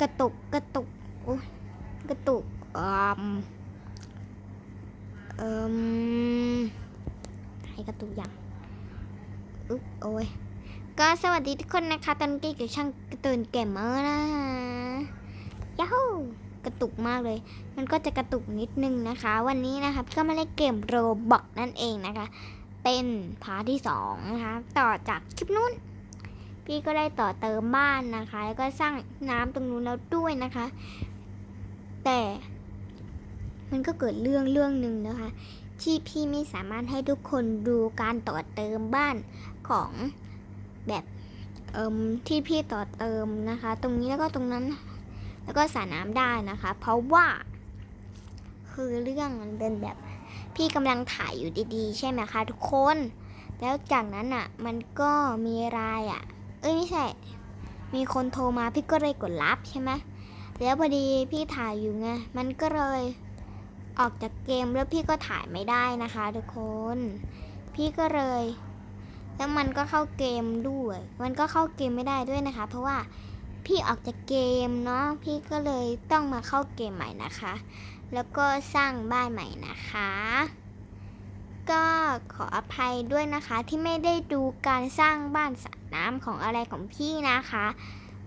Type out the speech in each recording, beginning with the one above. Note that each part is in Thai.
กระตุกกระตุกโอ้ยกระตุกอืมอ่มให้กระตุกอย่างอึ๊บโอ้ยก็สวัสดีทุกคนนะคะ ตอนนี้กับช่างกระตุนเกมเมอร์นะย้าฮูกระตุกมากเลย มันก็จะกระตุกนิดนึงนะคะ วันนี้นะคะก็มาเล่นเกมโรบอกนั่นเองนะคะ เป็นพาร์ทที่สองนะคะ ต่อจากคลิปนู้น พี่ก็ได้ต่อเติมบ้านนะคะ แล้วก็สร้างน้ำตรงนู้นแล้วด้วยนะคะ แต่มันก็เกิดเรื่องเรื่องหนึ่งนะคะ ที่พี่ไม่สามารถให้ทุกคนดูการต่อเติมบ้านของแบบเอิมที่พี่ต่อเติมนะคะ ตรงนี้แล้วก็ตรงนั้น แล้วก็สระน้ำได้นะคะ เพราะว่าคือเรื่องมันเป็นแบบพี่กำลังถ่ายอยู่ดีๆ ใช่ไหมคะทุกคน แล้วจากนั้นอะมันก็มีรายอะ อ้ยไม่ใช่ มีคนโทรมาพี่ก็เลยกดรับใช่ไหมแล้วพอดีพี่ถ่ายอยู่ไง มันก็เลยออกจากเกมแล้วพี่ก็ถ่ายไม่ได้นะคะ ทุกคน พี่ก็เลย แล้วมันก็เข้าเกมด้วย มันก็เข้าเกมไม่ได้ด้วยนะคะ เพราะว่าพี่ออกจากเกมเนาะ พี่ก็เลยต้องมาเข้าเกมใหม่นะคะ แล้วก็สร้างบ้านใหม่นะคะ ก็ขออภัยด้วยนะคะที่ไม่ได้ดูการสร้างบ้านสระน้ำของอะไรของพี่นะคะ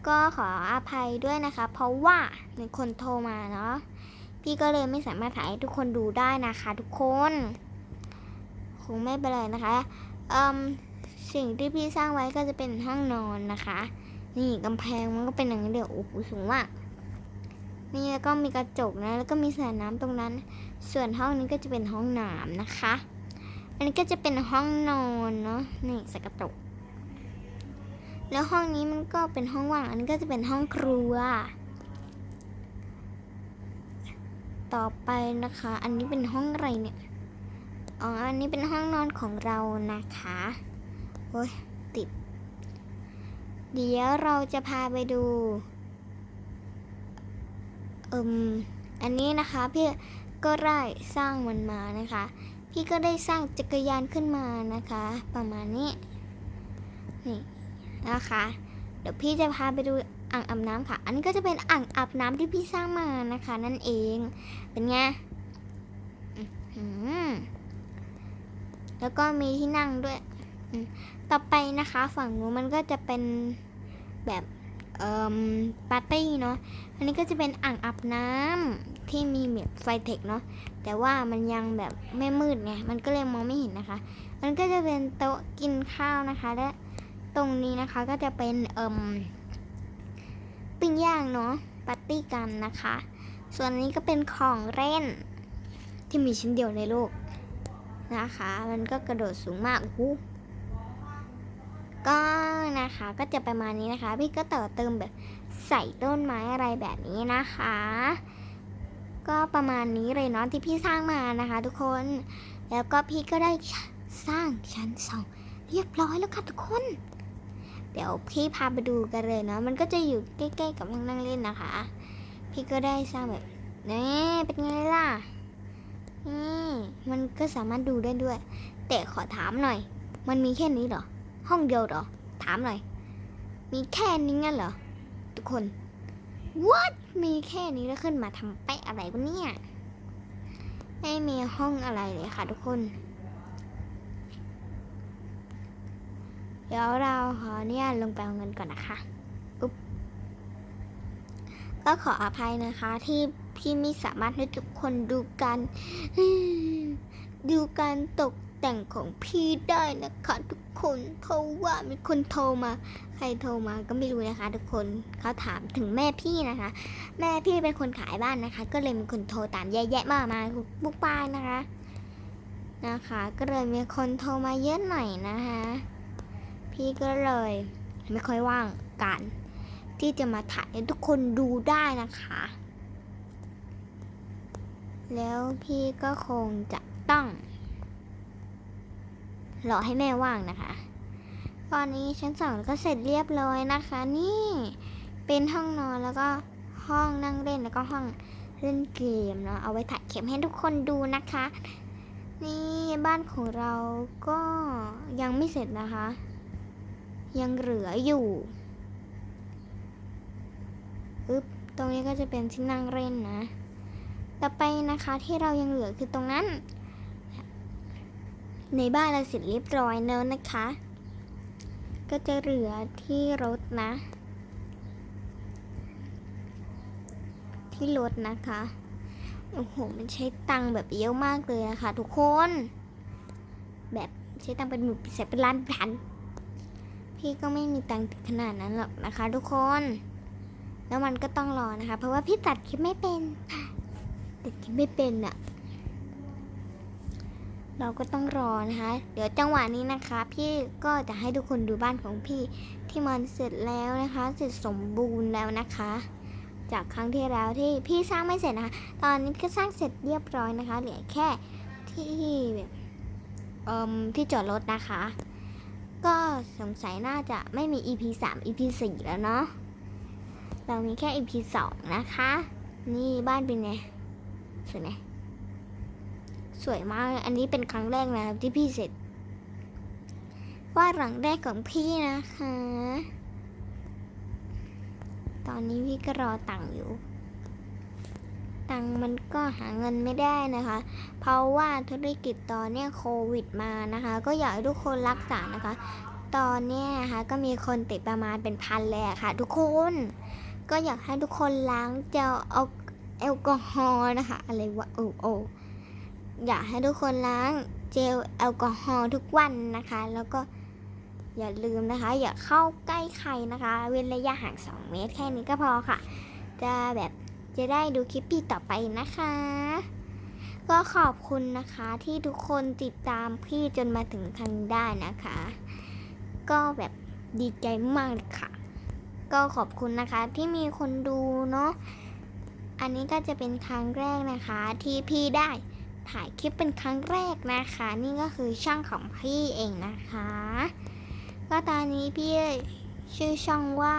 ก็ขออภัยด้วยนะคะ เพราะว่ามีคนโทรมาเนาะพี่ก็เลยไม่สามารถถ่ายให้ทุกคนดูได้นะคะทุกคน คงไม่เป็นไรนะคะเอืมสิ่งที่พี่สร้างไว้ก็จะเป็นห้องนอนนะคะ นี่กำแพงมันก็เป็นอย่างนี้เดียวโอ้โหสูงมากนี่แล้วก็มีกระจกนะ แล้วก็มีสระน้ำตรงนั้น ส่วนห้องนี้ก็จะเป็นห้องน้ำนะคะ อันนี้ก็จะเป็นห้องนอนเนาะนี่สกระจกแล้วห้องนี้มันก็เป็นห้องว่าง อันนี้ก็จะเป็นห้องครัว ต่อไปนะคะ อันนี้เป็นห้องอะไรเนี่ย อ๋อ อันนี้เป็นห้องนอนของเรานะคะโอ้ยติด เดี๋ยวเราจะพาไปดูอิมอันนี้นะคะพี่ก็ได้สร้างมันมานะคะ พี่ก็ได้สร้างจักรยานขึ้นมานะคะ ประมาณนี้นี่นะคะ เดี๋ยวพี่จะพาไปดูอ่างอาบน้ำค่ะ อันนี้ก็จะเป็นอ่างอาบน้ำที่พี่สร้างมานะคะ นั่นเอง เป็นไงแล้วก็มีที่นั่งด้วย ต่อไปนะคะ ฝั่งนู้นมันก็จะเป็นแบบเอ่มปาร์ตี้เนาะ อันนี้ก็จะเป็นอ่างอาบน้ำ ที่มีแบบไฟเทคเนาะแต่ว่ามันยังแบบไม่มืดไงมันก็เลยมองไม่เห็นนะคะ มันก็จะเป็นโต๊ะกินข้าวนะคะ และตรงนี้นะคะก็จะเป็นเอ่มปิ้งย่างเนาะปาร์ตี้กันนะคะ ส่วนนี้ก็เป็นของเล่น ที่มีชิ้นเดียวในโลกนะคะ มันก็กระโดดสูงมากโอ้ก็นะคะก็จะประมาณนี้นะคะ พี่ก็ต่อเติมแบบใส่ต้นไม้อะไรแบบนี้นะคะ ก็ประมาณนี้เลยเนาะที่พี่สร้างมานะคะ ทุกคน แล้วก็พี่ก็ได้สร้างชั้นสองเรียบร้อยแล้วค่ะทุกคน เดี๋ยวพี่พาไปดูกันเลยเนาะมันก็จะอยู่ใกล้ๆกับนั่งเล่นนะคะ พี่ก็ได้สร้างแบบนี่เป็นไงล่ะนี่มันก็สามารถดูได้ด้วย แต่ขอถามหน่อย มันมีแค่นี้เหรอ ห้องเดียวเหรอ ถามหน่อย มีแค่นี้งั้นเหรอ ทุกคน what มีแค่นี้แล้วขึ้นมาทำแปะอะไรวะเนี่ย ไม่มีห้องอะไรเลยค่ะทุกคน เดี๋ยวเราขอเนี่ยลงไปเอาเงินก่อนนะคะอุ๊บก็ขออภัยนะคะที่พี่ไม่สามารถให้ทุกคนดูการดูการตกแต่งของพี่ได้นะคะทุกคนเพราะว่ามีคนโทรมา ใครโทรมาก็ไม่รู้นะคะ ทุกคนเขาถามถึงแม่พี่นะคะ แม่พี่เป็นคนขายบ้านนะคะ ก็เลยมีคนโทรตามแย่ๆมากมาบุกป้ายนะคะ นะคะ ก็เลยมีคนโทรมาเยอะหน่อยนะคะ พี่ก็เลยไม่ค่อยว่างการที่จะมาถ่ายให้ทุกคนดูได้นะคะ แล้วพี่ก็คงจะต้องรอให้แม่ว่างนะคะ ตอนนี้ชั้นสองก็เสร็จเรียบร้อยนะคะ นี่เป็นห้องนอนแล้วก็ห้องนั่งเล่นแล้วก็ห้องเล่นเกมเนาะเอาไว้ถ่ายเข็มให้ทุกคนดูนะคะ นี่บ้านของเราก็ยังไม่เสร็จนะคะ ยังเหลืออยู่อึ๊บตรงนี้ก็จะเป็นที่นั่งเล่นนะ ต่อไปนะคะที่เรายังเหลือคือตรงนั้น ในบ้านเราเสร็จเรียบร้อยแล้วนะคะ ก็จะเหลือที่รถนะ ที่รถนะคะ โอ้โห มันใช้ตังค์แบบเยอะมากเลยนะคะทุกคน แบบใช้ตังค์เป็นหมื่นเป็นแสนเป็นล้านพัน พี่ก็ไม่มีตังค์ถึงขนาดนั้นหรอกนะคะทุกคน แล้วมันก็ต้องรอนะคะ เพราะว่าพี่ตัดคลิปไม่เป็นตัดคลิปไม่เป็นอะ เราก็ต้องรอนะคะ เดี๋ยวจังหวะนี้นะคะ พี่ก็จะให้ทุกคนดูบ้านของพี่ที่มันเสร็จแล้วนะคะ เสร็จสมบูรณ์แล้วนะคะ จากครั้งที่แล้วที่พี่สร้างไม่เสร็จนะคะ ตอนนี้ก็สร้างเสร็จเรียบร้อยนะคะ เหลือแค่ที่แบบเอ่มที่จอดรถนะคะ ก็สงสัยน่าจะไม่มี EP 3 EP 4แล้วเนาะเรามีแค่ EP 2นะคะ นี่บ้านเป็นไงสวยไหม สวยมาก อันนี้เป็นครั้งแรกนะครับที่พี่เสร็จวาดหลังแรกของพี่นะคะ ตอนนี้พี่ก็รอตังค์อยู่ ตังค์มันก็หาเงินไม่ได้นะคะ เพราะว่าธุรกิจตอนเนี้ยโควิดมานะคะ ก็อยากให้ทุกคนรักษานะคะ ตอนเนี้ยนะคะก็มีคนติดประมาณเป็นพันเลยะค่ะ ทุกคน ก็อยากให้ทุกคนล้างเจลเอาแอลกอฮอล์นะคะ อะไรวะโอ้โอ อยากให้ทุกคนล้างเจลแอลกอฮอล์ทุกวันนะคะ แล้วก็อย่าลืมนะคะ อย่าเข้าใกล้ใครนะคะ เว้นระยะห่าง 2 เมตรแค่นี้ก็พอค่ะ จะแบบจะได้ดูคลิปพี่ต่อไปนะคะ ก็ขอบคุณนะคะที่ทุกคนติดตามพี่จนมาถึงทางได้นะคะ ก็แบบดีใจมากเลยค่ะ ก็ขอบคุณนะคะที่มีคนดูเนาะอันนี้ก็จะเป็นครั้งแรกนะคะที่พี่ได้ ถ่ายคลิปเป็นครั้งแรกนะคะ นี่ก็คือช่องของพี่เองนะคะ ก็ตอนนี้พี่ชื่อช่องว่า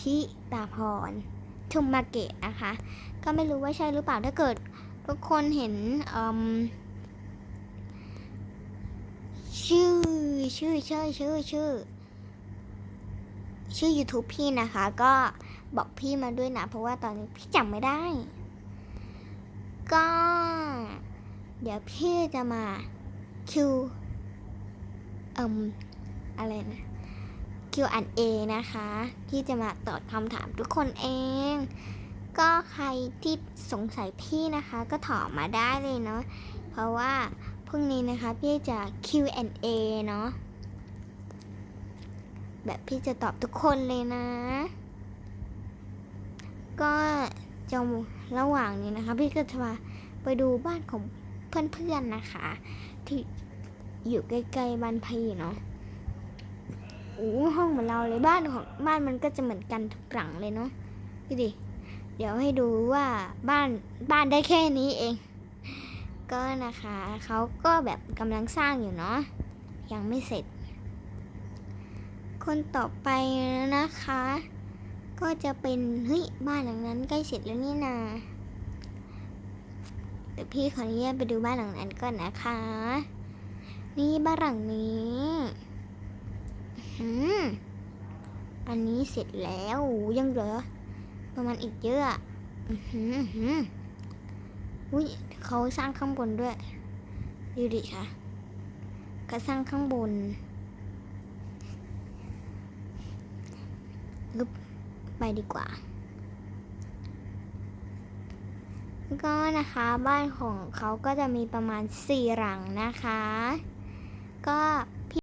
ทิตาพรทุมมาเกะนะคะ ก็ไม่รู้ว่าใช่หรือเปล่าถ้าเกิดทุกคนเห็นชื่อชื่อชื่อชื่อชื่อ ชื่อ YouTube พี่นะคะ ก็บอกพี่มาด้วยนะ เพราะว่าตอนนี้พี่จำไม่ได้ ก็ เดี๋ยวพี่จะมาคิวเอ่มอะไรนะ Q&A นะคะ ที่จะมาตอบคำถามทุกคนเอง ก็ใครที่สงสัยพี่นะคะ ก็ถามมาได้เลยเนาะเพราะว่าพรุ่งนี้นะคะพี่จะ Q&A เนาะแบบพี่จะตอบทุกคนเลยนะ ก็จะระหว่างนี้นะคะ พี่ก็จะมาไปดูบ้านของ เพื่อนๆนะคะ ที่อยู่ใกล้ๆบ้านพี่เนาะโอ้ห้องเหมือนเราเลยบ้านของบ้านมันก็จะเหมือนกันทุกหลังเลยเนาะดูดิเดี๋ยวให้ดูว่าบ้านบ้านได้แค่นี้เอง ก็นะคะเขาก็แบบกำลังสร้างอยู่เนาะยังไม่เสร็จ คนต่อไปนะคะ ก็จะเป็นเฮ้ยบ้านหลังนั้นใกล้เสร็จแล้วนี่นา เดี๋ยวพี่ขออนุญาตไปดูบ้านหลังนั้นก่อนนะคะ นี่บ้านหลังนี้อืมอันนี้เสร็จแล้วยังเหลือประมาณอีกเยอะอะอือหืออื้อหืออุ้ยเขาสร้างข้างบนด้วยดูดิค่ะเขาสร้างข้างบนไปดีกว่า ก็นะคะบ้านของเขาก็จะมีประมาณ4หลังนะคะ ก็